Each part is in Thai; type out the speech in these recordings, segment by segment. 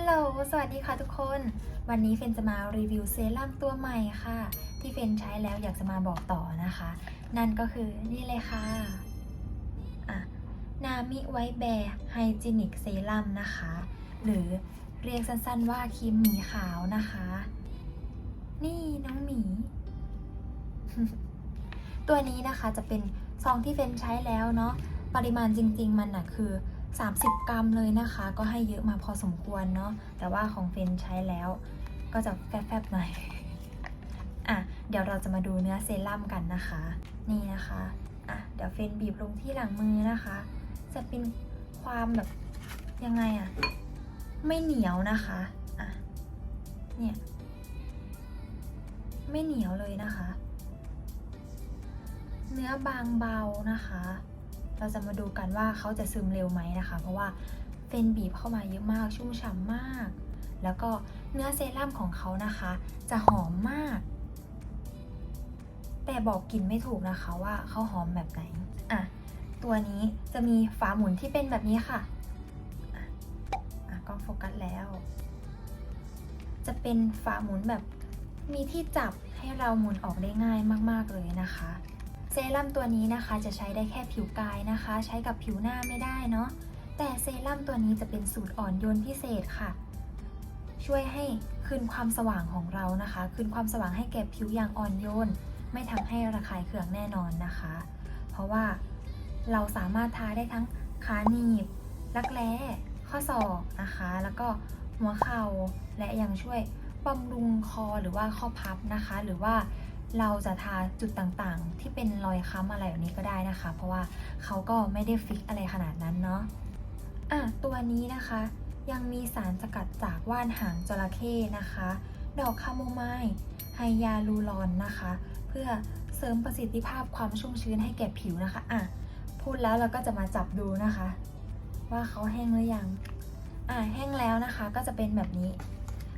ลโหล สวัสดีค่ะทุกคน วันนี้เฟนจะมารีวิวเซรั่มตัวใหม่ค่ะ ที่เฟนใช้แล้วอยากจะมาบอกต่อนะคะ นั่นก็คือนี่เลยค่ะอะนามิไวแบร์ไฮจินิกเซรั่มนะคะ หรือเรียกสั้นๆว่าครีมหมีขาวนะคะ นี่น้องหมี ตัวนี้นะคะจะเป็นซองที่เฟนใช้แล้วเนาะ ปริมาณจริง ๆ มันนะคือ 30 กรัมเลยนะคะ ก็ให้เยอะมาพอสมควรเนาะแต่ว่าของเฟนใช้แล้ว ก็จะแฟบๆหน่อยอะเดี๋ยวเราจะมาดูเนื้อเซรั่มกันนะคะ นี่นะคะอะเดี๋ยวเฟนบีบลงที่หลังมือนะคะ จะเป็นความแบบยังไงอะไม่เหนียวนะคะอะเนี่ยไม่เหนียวเลยนะคะ เนื้อบางเบานะคะ เราจะมาดูกันว่าเขาจะซึมเร็วไหมนะคะ เพราะว่าเฟนบีบเข้ามาเยอะมากชุ่มฉ่ำมาก แล้วก็เนื้อเซรั่มของเขานะคะ จะหอมมาก แต่บอกกลิ่นไม่ถูกนะคะว่าเขาหอมแบบไหนอะตัวนี้จะมีฝาหมุนที่เป็นแบบนี้ค่ะอะกล้องโฟกัสแล้ว จะเป็นฝาหมุนแบบมีที่จับให้เราหมุนออกได้ง่ายมาก ๆ เลยนะคะ เซรั่มตัวนี้นะคะจะใช้ได้แค่ผิวกายนะคะ ใช้กับผิวหน้าไม่ได้เนาะแต่เซรั่มตัวนี้จะเป็นสูตรอ่อนโยนพิเศษค่ะ ช่วยให้คืนความสว่างของเรานะคะ คืนความสว่างให้แก่ผิวอย่างอ่อนโยน ไม่ทำให้ระคายเคืองแน่นอนนะคะ เพราะว่าเราสามารถทาได้ทั้งขาหนีบรักแร้ข้อศอกนะคะ แล้วก็หัวเข่าและยังช่วยบำรุงคอหรือว่าข้อพับนะคะ หรือว่า เราจะทาจุดต่างๆ ที่เป็นรอยค้ำอะไรแบบนี้ก็ได้นะคะ เพราะว่าเขาก็ไม่ได้ฟิกอะไรขนาดนั้นเนาะอะตัวนี้นะคะ ยังมีสารสกัดจากว่านหางจระเข้นะคะ ดอกคาโมไมล์ไฮยาลูรอนนะคะ เพื่อเสริมประสิทธิภาพความชุ่มชื้นให้แก่ผิวนะคะอะพูดแล้วเราก็จะมาจับดูนะคะ ว่าเขาแห้งหรือยังอะแห้งแล้วนะคะก็จะเป็นแบบนี้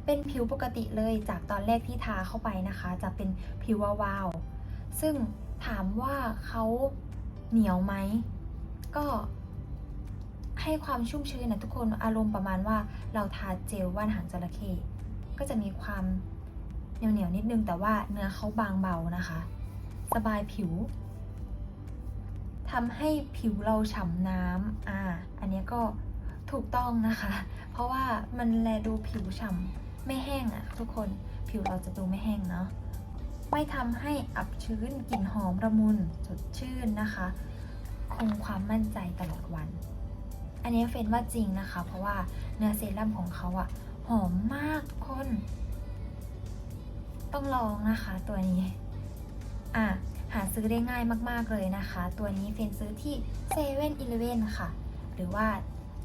เป็นผิวปกติเลยจากตอนแรกที่ทาเข้าไปนะคะ จะเป็นผิววาวๆซึ่งถามว่าเขาเหนียวไหม ก็ให้ความชุ่มชื้นนะทุกคนอารมณ์ประมาณว่าเราทาเจลว่านหางจระเข้ก็จะมีความเหนียวๆนิดนึงแต่ว่าเนื้อเขาบางเบานะคะ สบายผิวทำให้ผิวเราฉ่ำน้ำอ่า อันนี้ก็ถูกต้องนะคะ เพราะว่ามันแลดูผิวฉ่ำ ไม่แห้งอะทุกคนผิวเราจะดูไม่แห้งเนาะไม่ทำให้อับชื้นกลิ่นหอมระมุนสดชื่นนะคะ คงความมั่นใจตลอดวัน อันนี้เฟนว่าจริงนะคะ เพราะว่าเนื้อเซรั่มของเขาอะหอมมากทุกคน ต้องลองนะคะตัวนี้อะหาซื้อได้ง่ายมากๆเลยนะคะ ตัวนี้เฟนซื้อที่เซเว่นอีเลเว่นค่ะ หรือว่า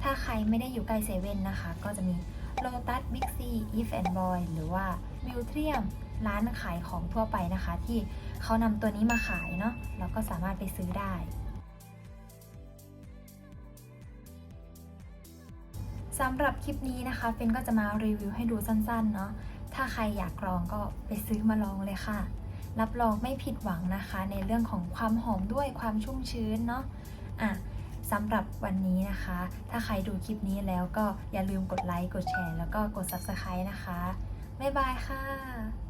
ถ้าใครไม่ได้อยู่ใกล้เซเว่นนะคะ ก็จะมี โ o ตัสบิ๊กซีอีฟแอนด์บอยหรือว่าบิวเทียมร้านขายของทั่วไปนะคะ ที่เขานำตัวนี้มาขายเนาะเราก็สามารถไปซื้อได้ สำหรับคลิปนี้นะคะเฟนก็จะมารีวิวให้ดูสั้นๆเนาะถ้าใครอยากลองก็ไปซื้อมาลองเลยค่ะ รับรองไม่ผิดหวังนะคะ ในเรื่องของความหอมด้วยความชุ่มชื้นเนาะอะ สำหรับวันนี้นะคะ ถ้าใครดูคลิปนี้แล้วก็อย่าลืมกดไลค์ กดแชร์ แล้วก็กด Subscribe นะคะ บ๊ายบายค่ะ